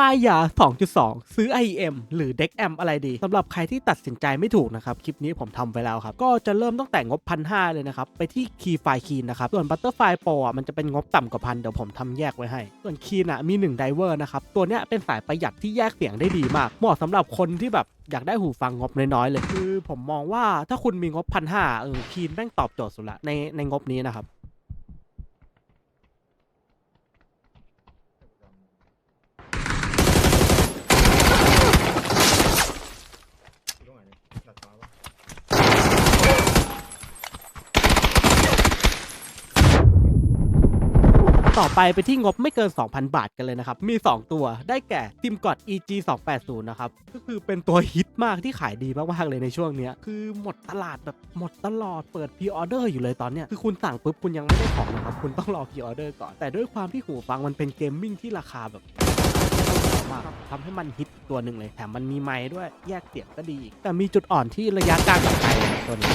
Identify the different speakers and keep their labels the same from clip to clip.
Speaker 1: ป้ายยา 2.2 ซื้อ IEM หรือ Deck M อะไรดีสำหรับใครที่ตัดสินใจไม่ถูกนะครับ คลิปนี้ผมทำไปแล้วครับ ก็จะเริ่มตั้งแต่งบพันหเลยนะครับ ไปที่ Key File Key นะครับ ส่วน Butterfly Pro อะมันจะเป็นงบต่ำกว่าพันเดี๋ยวผมทำแยกไว้ให้ ส่วน Key น่ะมี1 Diver นะครับตัวเนี้ยเป็นสายประหยัดที่แยกเสียงได้ดีมาก เหมาะสำหรับคนที่แบบอยากได้หูฟังงบน้อยๆเลย คือผมมองว่าถ้าคุณมีงบพันห้าเออคีนแม่งตอบโจทย์สุดละในในงบนี้นะครับ
Speaker 2: อยู่ตรงไหนเนี่ยดาดฟ้าวะ
Speaker 1: ต่อไปไปที่งบไม่เกิน 2,000 บาทกันเลยนะครับ มี 2 ตัวได้แก่ทิมกอด EG 280นะครับ ก็คือเป็นตัวฮิตมากที่ขายดีมากๆเลยในช่วงเนี้ยคือหมดตลาดแบบหมดตลอดเปิดพ r ออเดอร์อยู่เลยตอนเนี้ยคือคุณสั่งปุ๊บคุณยังไม่ได้ของนะครับ คุณต้องรอพ r ออเดอร์ก่อน แต่ด้วยความที่หูฟังมันเป็นเกมมิ่งที่ราคาแบบมากทำให้มันฮิตตัวหนึ่งเลยแถมมันมีไม้ด้วยแยกเสียงก็ดีอีกแต่มีจุดอ่อนที่ระยะกลางกับไกลตัวนี้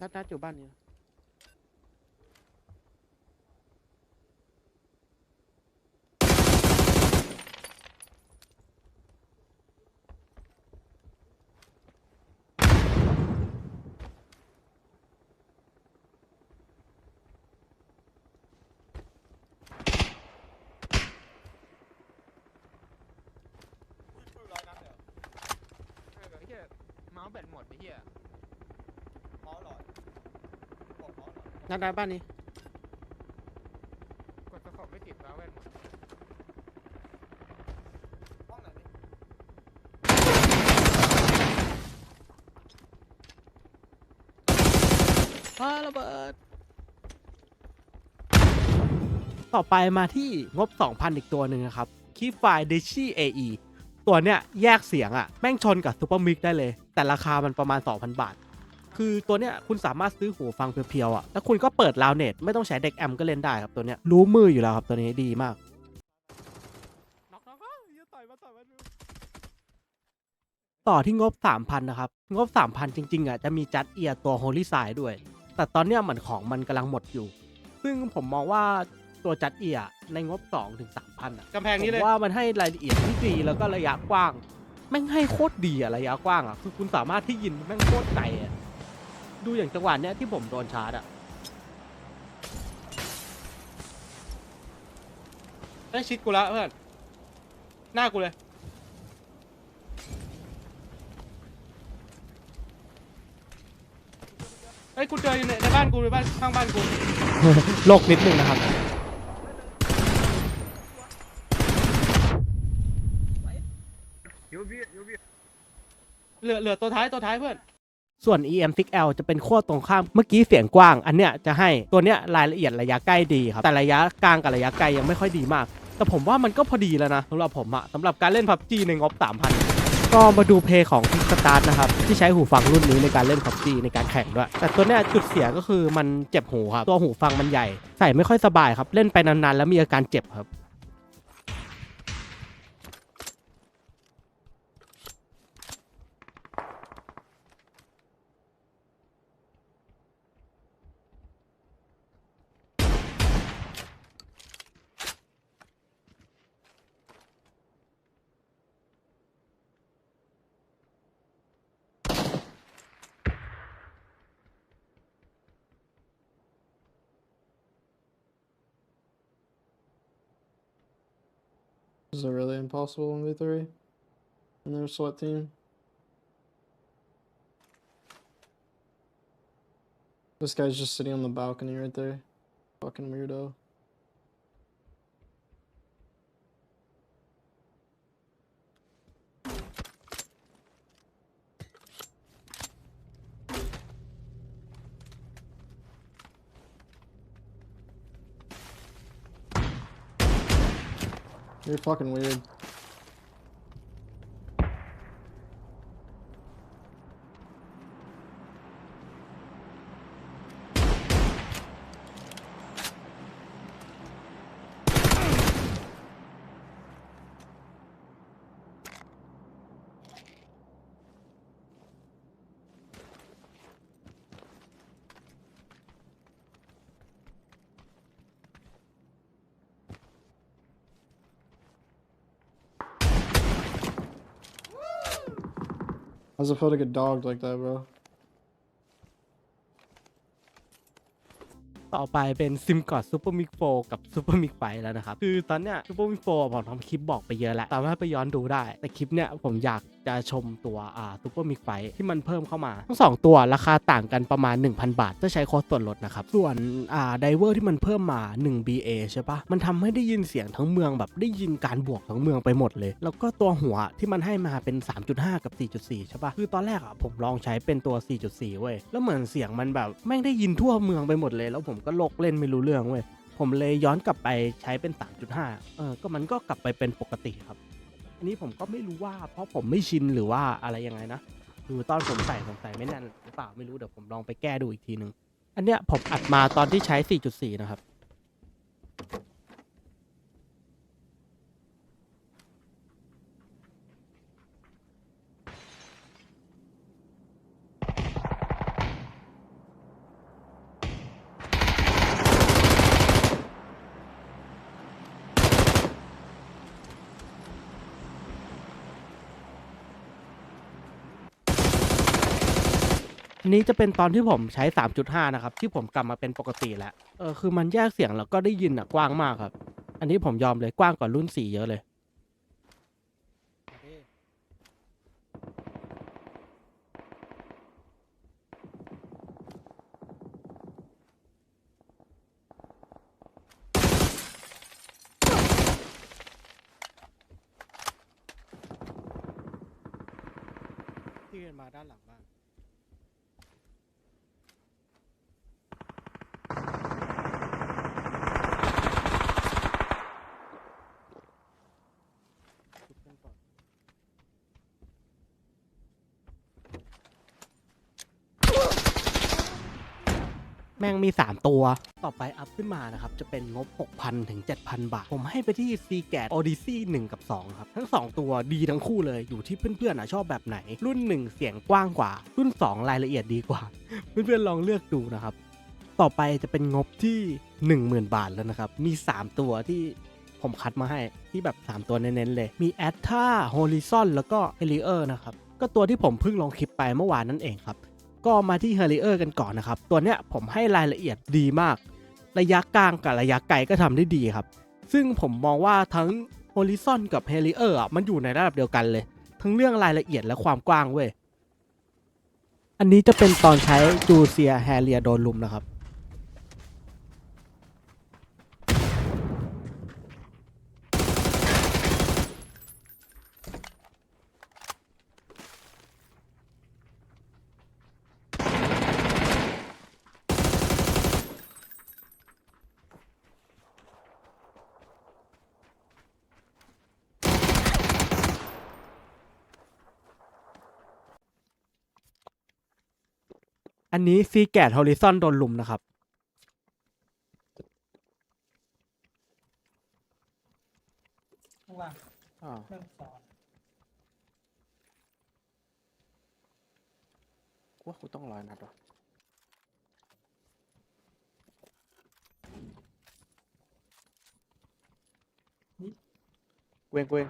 Speaker 1: นัดนัดอยู่บ้านนี้นะ
Speaker 3: เออไอ้เหี้ยเมาส์แบตหมดไอ้เหี้ย
Speaker 2: เมาส์หลอดบอกเมาส์หลอด
Speaker 1: นัดนัดบ้านนี้
Speaker 3: กดสกอบไม่ติดเมาส์แบตหมด
Speaker 2: ห้องไหนนี่
Speaker 1: อ้าระเบิด ต่อไปมาที่งบ 2,000 อีกตัวหนึ่งนะครับ คีไฟเดชี่ AE ตัวเนี้ยแยกเสียงอะแม่งชนกับซูเปอร์มิกได้เลย แต่ราคามันประมาณ 2,000 บาท คือตัวเนี้ยคุณสามารถซื้อหูฟังเพียวๆอะแล้วคุณก็เปิดลาวเน็ตไม่ต้องใช้เด็กแอมก็เล่นได้ครับตัวเนี้ยรู้มืออยู่แล้วครับตัวนี้ดีมากต่อที่งบ 3,000 นะครับ งบ 3,000 จริง ๆ อะ จะมีจัดเอียตัว Holy s i d ด้วย แต่ตอนเนี้ยเหมือนของมันกำลังหมดอยู่ ซึ่งผมมองว่าตัวจัดเอียในงบ 2 ถึง 3,000อะ
Speaker 2: กำแพงนี้เลย
Speaker 1: ผมว่ามันให้รายละเอียดที่ดีแล้วก็ระยะกว้าง แม่งให้โคตรดีอะระยะกว้างอะคือคุณสามารถที่ยินแม่งโคตรไกลอะ ดูอย่างจังหวะเนี้ยที่ผมโดนชาร์จอะ
Speaker 2: ได้ชิดกูแล้วเพื่อน หน้ากูเลย เฮ้ยกูเจออยู่ในในบ้านกูในบ้านข้างบ้านกู
Speaker 1: โลกนิดนึงนะครับ
Speaker 2: เหลือเหลือตัวท้ายตัวท้ายเพื่อน
Speaker 1: ส่วน EM6L จะเป็นขั้วตรงข้าม เมื่อกี้เสียงกว้าง อันเนี้ยจะให้ตัวเนี้ยรายละเอียดระยะใกล้ดีครับ แต่ระยะกลางกับระยะไกลยังไม่ค่อยดีมาก แต่ผมว่ามันก็พอดีแล้วนะสำหรับผมอะสำหรับการเล่น PUBG ในงบ 3,000 ก็มาดูเพลย์ของ Kick Start นะครับ ที่ใช้หูฟังรุ่นนี้ในการเล่น PUBG ในการแข่งด้วย แต่ตัวเนี้ยจุดเสียก็คือมันเจ็บหูครับ ตัวหูฟังมันใหญ่ ใส่ไม่ค่อยสบายครับ เล่นไปนานๆแล้วมีอาการเจ็บครับ
Speaker 4: Impossible 1v3 in their SWAT team. This guy's just sitting on the balcony right there. Fucking weirdo. You're fucking weird. How's it feel to get dogged like that, bro?
Speaker 1: ต่อไปเป็นซิมกอดซูเปอร์มิกโฟกับซูเปอร์มิกไฟแล้วนะครับ คือตอนเนี้ยซูเปอร์มิกโฟผมทำคลิปบอกไปเยอะแล้วสามารถไปย้อนดูได้ แต่คลิปเนี้ยผมอยาก จะชมตัวอ่าซูเปอร์มิกไฟที่มันเพิ่มเข้ามา ทั้งสองตัวราคาต่างกันประมาณ 1,000 บาทจะใช้โค้ดส่วนลดนะครับ ส่วนอ่าไดเวอร์ที่มันเพิ่มมา 1 BA ใช่ปะมันทำให้ได้ยินเสียงทั้งเมืองแบบได้ยินการบวกทั้งเมืองไปหมดเลย แล้วก็ตัวหัวที่มันให้มาเป็น 3.5 กับ 4.4 ใช่ปะคือตอนแรกอะผมลองใช้เป็นตัว 4.4 เว้ยแล้วเหมือนเสียงมันแบบแม่งได้ยินทั่วเมืองไปหมดเลย แล้วผมก็โลกเล่นไม่รู้เรื่องเว้ยผมเลยย้อนกลับไปใช้เป็น 3.5 เออ ก็มันก็กลับไปเป็นปกติครับ อันนี้ผมก็ไม่รู้ว่า เพราะผมไม่ชินหรือว่าอะไรยังไงนะดูตอนผมใส่ผมใส่ไม่แน่นหรือเปล่าไม่รู้เดี๋ยวผมลองไปแก้ดูอีกทีนึง อันเนี้ยผมอัดมาตอนที่ใช้ 4.4 นะครับ อันนี้จะเป็นตอนที่ผมใช้ 3.5 นะครับ ที่ผมกลับมาเป็นปกติแล้ว เออคือมันแยกเสียงแล้วก็ได้ยินอะกว้างมากครับ อันนี้ผมยอมเลยกว้างกว่ารุ่น 4 เยอะเลย ที่มาด้านหลังบ้าน แม่งมี 3 ตัว ต่อไปอัพขึ้นมานะครับ จะเป็นงบ 6,000 ถึง 7,000 บาท ผมให้ไปที่ c g a t Odyssey 1 กับ 2 ครับ ทั้ง 2 ตัวดีทั้งคู่เลยอยู่ที่เพื่อนๆอะชอบแบบไหน รุ่น 1 เสียงกว้างกว่า รุ่น 2 รายละเอียดดีกว่า เพื่อนๆลองเลือกดูนะครับ ต่อไปจะเป็นงบที่ 10,000 บาทแล้วนะครับ มี 3 ตัวที่ผมคัดมาให้ที่แบบ 3 ตัวเน้นๆเลย มี a t t a Horizon แล้วก็ e l i e r นะครับ ก็ตัวที่ผมเพิ่งลงคลิปไปเมื่อวานนั่นเองครับ ก็มาที่เฮริเออร์กันก่อนนะครับ ตัวเนี้ยผมให้รายละเอียดดีมาก ระยะกลางกับระยะไกลก็ทำได้ดีครับ ซึ่งผมมองว่าทั้ง Horizon กับ h e l i e r อะมันอยู่ในระดับเดียวกันเลย ทั้งเรื่องรายละเอียดและความกว้างเว้ย อันนี้จะเป็นตอนใช้จูเซียแฮเรียโดนลุมนะครับ อันนี้ซีแกดฮอริซอนโดนลุมนะครับ
Speaker 5: ข้างล่าง
Speaker 1: อ่า
Speaker 5: เรื่องสอน
Speaker 1: ว่ากูต้องร้อยนัดวะเวงเวง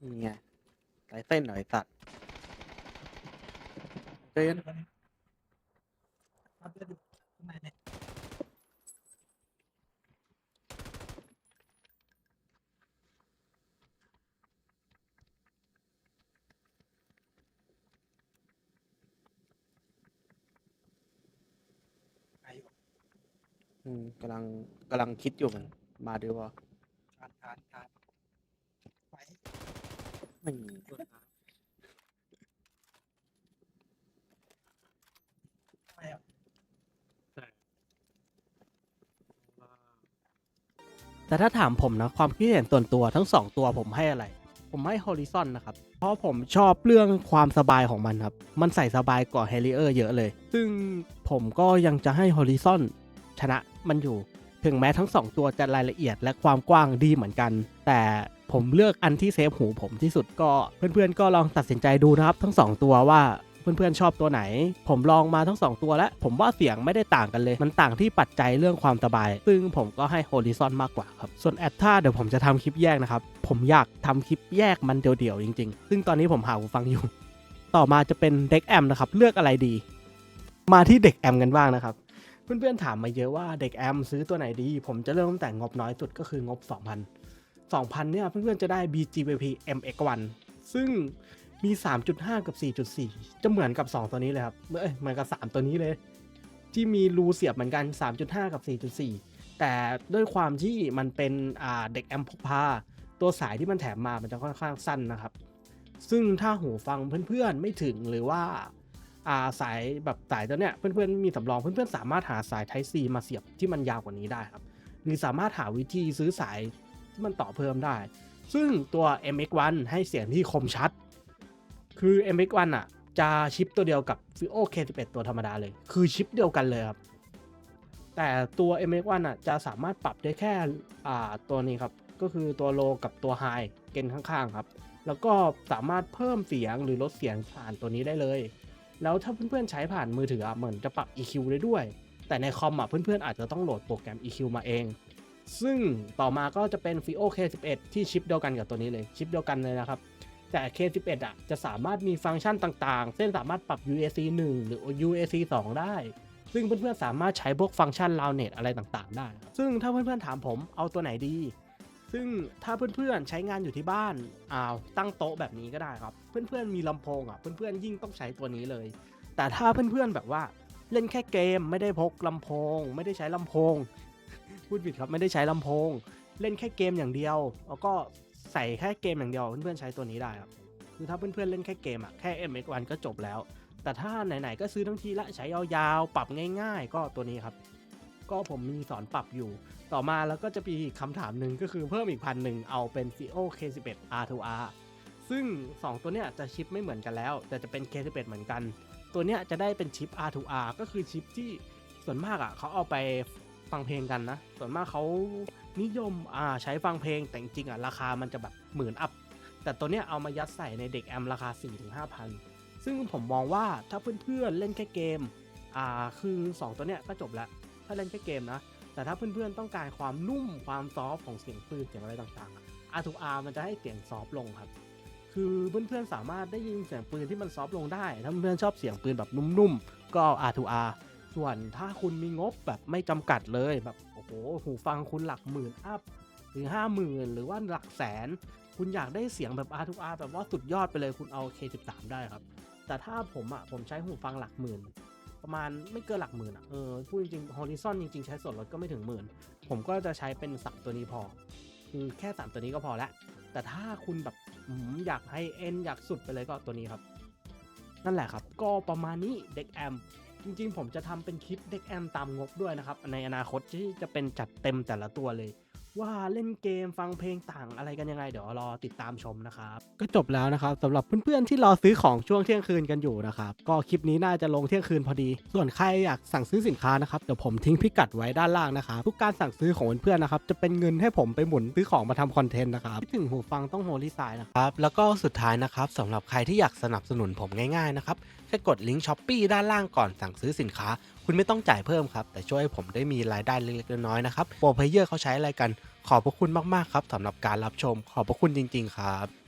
Speaker 1: นี่ไงไรเส้นหน่อยสัตว์เต้น
Speaker 5: อยู่ตรงนี้เอาเลือดอยู่ข้างในเนี่ยไอ้อยู่
Speaker 1: อืมกำลังกำลังคิดอยู่มันมาดีว่า
Speaker 5: ทานทานทาน
Speaker 1: แต่ถ้าถามผมนะ ความคิดเห็นส่วนตัวทั้งสองตัวผมให้อะไร ผมให้ Horizon นะครับ เพราะผมชอบเรื่องความสบายของมันครับ มันใส่สบายกว่า Harrier เยอะเลย ซึ่งผมก็ยังจะให้ Horizon ชนะมันอยู่ ถึงแม้ทั้งสองตัวจะรายละเอียดและความกว้างดีเหมือนกัน แต่ ผมเลือกอันที่เซฟหูผมที่สุดก็เพื่อนๆก็ลองตัดสินใจดูนะครับทั้ง 2 ตัวว่าเพื่อนๆชอบตัวไหน ผมลองมาทั้ง 2 ตัวแล้ว ผมว่าเสียงไม่ได้ต่างกันเลย มันต่างที่ปัจจัยเรื่องความสบาย ซึ่งผมก็ให้ Horizon มากกว่าครับ ส่วนแอดท่าเดี๋ยวผมจะทำคลิปแยกนะครับ ผมอยากทำคลิปแยกมันเดี่ยวๆจริงๆ ซึ่งตอนนี้ผมหาหูฟังอยู่ ต่อมาจะเป็นเด็กแอมนะครับ เลือกอะไรดี มาที่เด็กแอมกันบ้างนะครับ เพื่อนๆถามมาเยอะว่าเด็กแอมซื้อตัวไหนดี ผมจะเริ่มตั้งแต่งบน้อยสุดก็คืองบ 2,000 2,000 เนี่ย เพื่อนๆ จะได้ BGVP MX1 ซึ่งมี 3.5 กับ 4.4 จะเหมือนกับ 2 ตัวนี้เลยครับเอ้ยเหมือนกับ 3 ตัวนี้เลย ที่มีรูเสียบเหมือนกัน 3.5 กับ 4.4 แต่ด้วยความที่มันเป็นเด็กแอมพกพา ตัวสายที่มันแถมมามันจะค่อนข้างสั้นนะครับ ซึ่งถ้าหูฟังเพื่อนๆ ไม่ถึงหรือว่าอาสายแบบสายตัวเนี้ยเพื่อนๆมีสำรองเพื่อนๆ สามารถหาสาย Type C มาเสียบที่มันยาวกว่านี้ได้ครับ หรือสามารถหาวิธีซื้อสาย ที่มันต่อเพิ่มได้ ซึ่งตัว MX1 ให้เสียงที่คมชัด คือ MX1 อะ จะชิปตัวเดียวกับ Fio K11 ตัวธรรมดาเลย คือชิปเดียวกันเลยครับ แต่ตัว MX1 อะจะสามารถปรับได้แค่อ่าตัวนี้ครับ ก็คือตัวโลกับตัวไฮเกนข้างๆครับ แล้วก็สามารถเพิ่มเสียงหรือลดเสียงผ่านตัวนี้ได้เลย แล้วถ้าเพื่อนๆใช้ผ่านมือถืออะเหมือนจะปรับ EQ ได้ด้วย แต่ในคอมอะเพื่อนๆอาจจะต้องโหลดโปรแกรม EQ มาเอง ซึ่งต่อมาก็จะเป็น Fio K11 ที่ชิปเดียวกันกับตัวนี้เลย ชิปเดียวกันเลยนะครับ แต่ K11 อะจะสามารถมีฟังก์ชันต่างๆ เช่นสามารถปรับ UAC 1 หรือ UAC 2 ได้ ซึ่งเพื่อนๆสามารถใช้พวกฟังก์ชัน l o u n e t อะไรต่างๆ ได้ ซึ่งถ้าเพื่อนๆถามผมเอาตัวไหนดีซึ่งถ้าเพื่อนๆใช้งานอยู่ที่บ้านอ้าวตั้งโต๊ะแบบนี้ก็ได้ครับ เพื่อนๆมีลำโพงอะเพื่อนๆยิ่งต้องใช้ตัวนี้เลย แต่ถ้าเพื่อนๆแบบว่าเล่นแค่เกมไม่ได้พกลำโพง ไม่ได้ใช้ลำโพง พูดผิดครับไม่ได้ใช้ลำโพง เล่นแค่เกมอย่างเดียว แล้วก็ใส่แค่เกมอย่างเดียวเพื่อนๆใช้ตัวนี้ได้ครับคือถ้าเพื่อนๆเล่นแค่เกมอะแค่ MX1 ก็จบแล้ว แต่ถ้าไหนๆก็ซื้อทั้งทีละใช้ยาวๆปรับง่ายๆ ก็ตัวนี้ครับ ก็ผมมีสอนปรับอยู่ ต่อมาแล้วก็จะมีคำถามหนึ่งก็คือเพิ่มอีกพันหนึ่งเอาเป็น Fio K11 R2R ซึ่ง 2 ตัวเนี้ยจะชิปไม่เหมือนกันแล้ว แต่จะเป็น K11 เหมือนกัน ตัวเนี้ยจะได้เป็นชิป R2R ก็คือชิปที่ส่วนมากอะเขาเอาไป ฟังเพลงกันนะ ส่วนมากเขานิยมอ่าใช้ฟังเพลงแต่จริงๆอะราคามันจะแบบหมื่นอัพ แต่ตัวเนี้ยเอามายัดใส่ในเด็กแอมราคา 4-5,000ซึ่งผมมองว่าถ้าเพื่อนๆเล่นแค่เกมอ่าคือ 2 ตัวเนี้ยก็จบล้วถ้าเล่นแค่เกมนะ แต่ถ้าเพื่อนๆต้องการความนุ่มความซอฟของเสียงปืนเสียงอะไรต่างๆอะ R2R มันจะให้เสียงซอฟลงครับ คือเพื่อนๆสามารถได้ยินเสียงปืนที่มันซอฟลงได้ ถ้าเพื่อนๆชอบเสียงปืนแบบนุ่มๆก็เอา R2R ส่วนถ้าคุณมีงบแบบไม่จำกัดเลยแบบโอ้โหหูฟังคุณหลักหมื่นอัพหรือห้าหมื่นหรือว่าหลักแสน คุณอยากได้เสียงแบบ R2R แบบว่าสุดยอดไปเลยคุณเอา K13 ได้ครับ แต่ถ้าผมอะผมใช้หูฟังหลักหมื่น ประมาณไม่เกินหลักหมื่นอะเออพูดจริงๆ Horizon จริง ๆ ใช้ส่วนลดก็ไม่ถึงหมื่น ผมก็จะใช้เป็นสามตัวนี้พอ คือแค่สามตัวนี้ก็พอละแต่ถ้าคุณแบบอยากให้เอ็นอยากสุดไปเลยก็ตัวนี้ครับ นั่นแหละครับ ก็ประมาณนี้เด็กแอม จริงๆ ผมจะทำเป็นคลิปเด็กแอมตามงบด้วยนะครับ ในอนาคตที่จะเป็นจัดเต็มแต่ละตัวเลย ว่าเล่นเกมฟังเพลงต่างอะไรกันยังไง เดี๋ยวรอติดตามชมนะครับ ก็จบแล้วนะครับสำหรับเพื่อนๆที่รอซื้อของช่วงเที่ยงคืนกันอยู่นะครับก็คลิปนี้น่าจะลงเที่ยงคืนพอดี ส่วนใครอยากสั่งซื้อสินค้านะครับเดี๋ยวผมทิ้งพิกัดไว้ด้านล่างนะครับทุกการสั่งซื้อของเพื่อนๆนะครับจะเป็นเงินให้ผมไปหมุนซื้อของมาทำคอนเทนต์นะครับคิดถึงหูฟังต้องโฮลี่ไซน์นะครับแล้วก็สุดท้ายนะครับสำหรับใครที่อยากสนับสนุนผมง่ายๆนะครับแค่กดลิงก์ช้อปปีด้านล่างก่อนสั่งซื้อสินค้า คุณไม่ต้องจ่ายเพิ่มครับ แต่ช่วยให้ผมได้มีรายได้เล็กๆน้อยๆนะครับโปรเพเยอร์เขาใช้อะไรกัน ขอบพระคุณมากๆครับสำหรับการรับชม ขอบพระคุณจริง ๆ ครับ